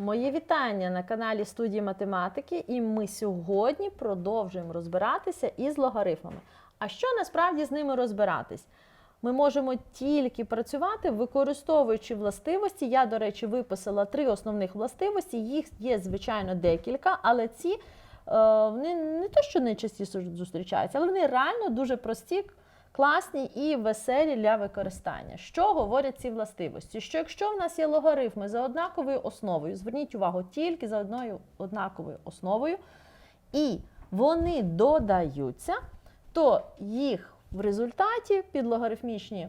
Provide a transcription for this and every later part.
Мої вітання на каналі студії математики, і ми сьогодні продовжуємо розбиратися із логарифмами. А що насправді з ними розбиратись? Ми можемо тільки працювати, використовуючи властивості. Я, до речі, виписала три основних властивості. Їх є, звичайно, декілька, але ці е, вони не те, що найчастіше зустрічаються, але вони реально дуже прості, класні і веселі для використання. Що говорять ці властивості? Що якщо в нас є логарифми за однаковою основою, зверніть увагу тільки за одною однаковою основою, і вони додаються, то їх в результаті підлогарифмічні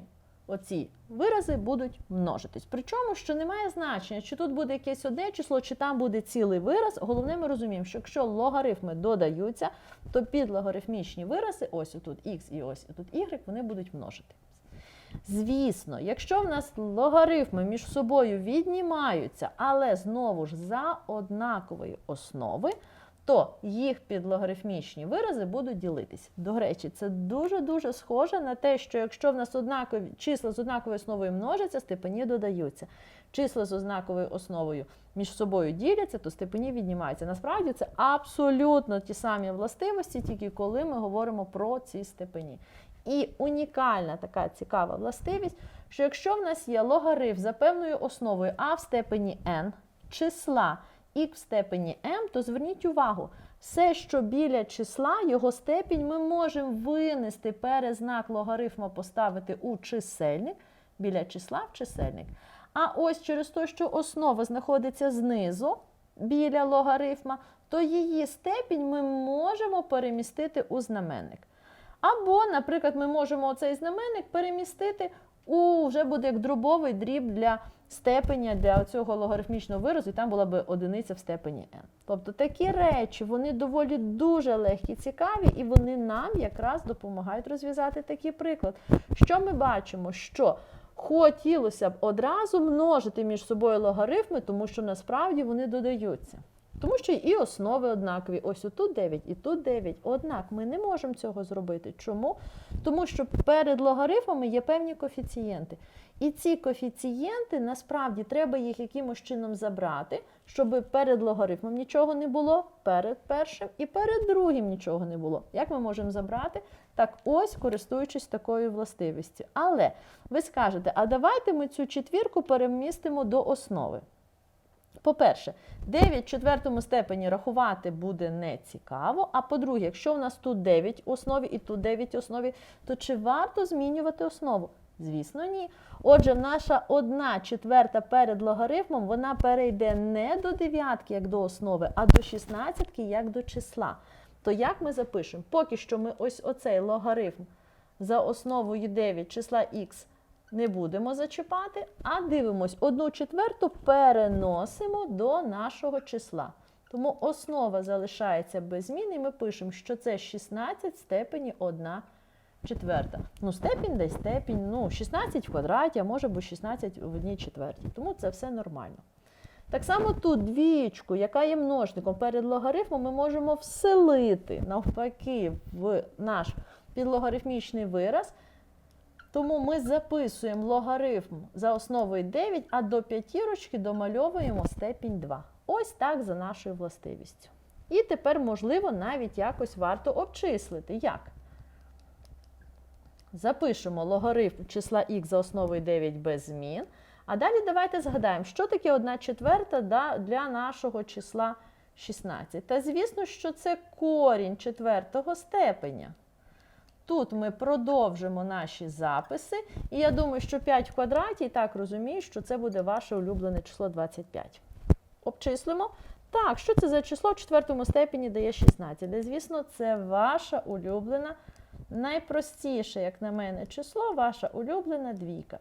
оці вирази будуть множитись. Причому, що немає значення, чи тут буде якесь одне число, чи там буде цілий вираз. Головне, ми розуміємо, що якщо логарифми додаються, то підлогарифмічні вирази, ось отут x і ось тут y, вони будуть множити. Звісно, якщо в нас логарифми між собою віднімаються, але знову ж за однакової основи, то їх підлогарифмічні вирази будуть ділитись. До речі, це дуже-дуже схоже на те, що якщо в нас однакові числа з однаковою основою множаться, степені додаються. Числа з однаковою основою між собою діляться, то степені віднімаються. Насправді це абсолютно ті самі властивості, тільки коли ми говоримо про ці степені. І унікальна така цікава властивість, що якщо в нас є логарифм за певною основою а в степені n числа х в степені m, то зверніть увагу, все, що біля числа, його степінь ми можемо винести перезнак логарифма поставити у чисельник, біля числа в чисельник. А ось через те, що основа знаходиться знизу біля логарифма, то її степінь ми можемо перемістити у знаменник. Або, наприклад, ми можемо оцей знаменник перемістити у вже буде як дробовий дріб для степеня для цього логарифмічного виразу, і там була б одиниця в степені n. Тобто такі речі, вони доволі дуже легкі, цікаві, і вони нам якраз допомагають розв'язати такий приклад. Що ми бачимо? Що хотілося б одразу множити між собою логарифми, тому що насправді вони додаються. Тому що і основи однакові. Ось отут 9 і тут 9. Однак ми не можемо цього зробити. Чому? Тому що перед логарифмами є певні коефіцієнти. І ці коефіцієнти насправді треба їх якимось чином забрати, щоб перед логарифмом нічого не було, перед першим і перед другим нічого не було. Як ми можемо забрати? Так, ось користуючись такою властивістю. Але ви скажете, а давайте ми цю четвірку перемістимо до основи. По-перше, 9 в четвертому степені рахувати буде не цікаво. А по-друге, якщо у нас тут 9 у основі і тут 9 у основі, то чи варто змінювати основу? Звісно, ні. Отже, наша одна четверта перед логарифмом вона перейде не до дев'ятки, як до основи, а до шістнадцятки, як до числа. То як ми запишемо? Поки що ми ось оцей логарифм за основою 9 числа х не будемо зачіпати, а дивимось, одну четверту переносимо до нашого числа. Тому основа залишається без змін, і ми пишемо, що це 16 степені 1 четверта. Ну, степінь десь степінь, ну, 16 в квадраті, а може бути 16 в одній четвертій. Тому це все нормально. Так само тут двічку, яка є множником перед логарифмом, ми можемо вселити навпаки в наш підлогарифмічний вираз. Тому ми записуємо логарифм за основою 9, а до п'ятірочки домальовуємо степінь 2. Ось так за нашою властивістю. І тепер, можливо, навіть якось варто обчислити. Як? Запишемо логарифм числа х за основою 9 без змін. А далі давайте згадаємо, що таке 1 четверта для нашого числа 16. Та звісно, що це корінь четвертого степеня. Тут ми продовжимо наші записи. І я думаю, що 5 в квадраті, і так розумію, що це буде ваше улюблене число 25. Обчислимо. Так, що це за число в четвертому степені дає 16? Де, звісно, це ваша улюблена, найпростіше, як на мене, число, ваша улюблена двійка.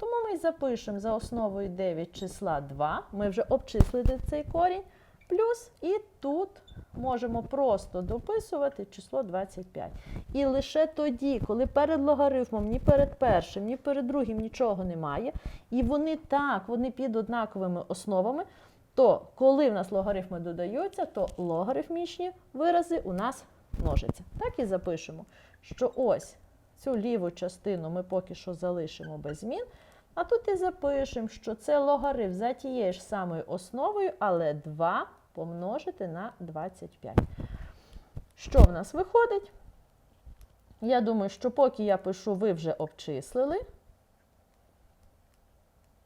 Тому ми запишемо за основою 9 числа 2. Ми вже обчислили цей корінь. Плюс і тут можемо просто дописувати число 25. І лише тоді, коли перед логарифмом, ні перед першим, ні перед другим нічого немає, і вони так, вони під однаковими основами, то коли в нас логарифми додаються, то логарифмічні вирази у нас множаться. Так і запишемо, що ось цю ліву частину ми поки що залишимо без змін. А тут і запишемо, що це логарифм за тією ж самою основою, але 2 помножити на 25. Що в нас виходить? Я думаю, що поки я пишу, ви вже обчислили.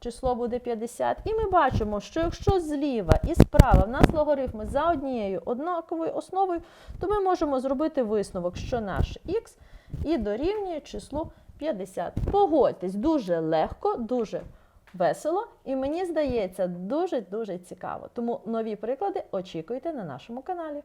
Число буде 50. І ми бачимо, що якщо зліва і справа в нас логарифми за однією однаковою основою, то ми можемо зробити висновок, що наш х і дорівнює числу 50. Погодьтесь, дуже легко, дуже весело, і мені здається, дуже-дуже цікаво. Тому нові приклади очікуйте на нашому каналі.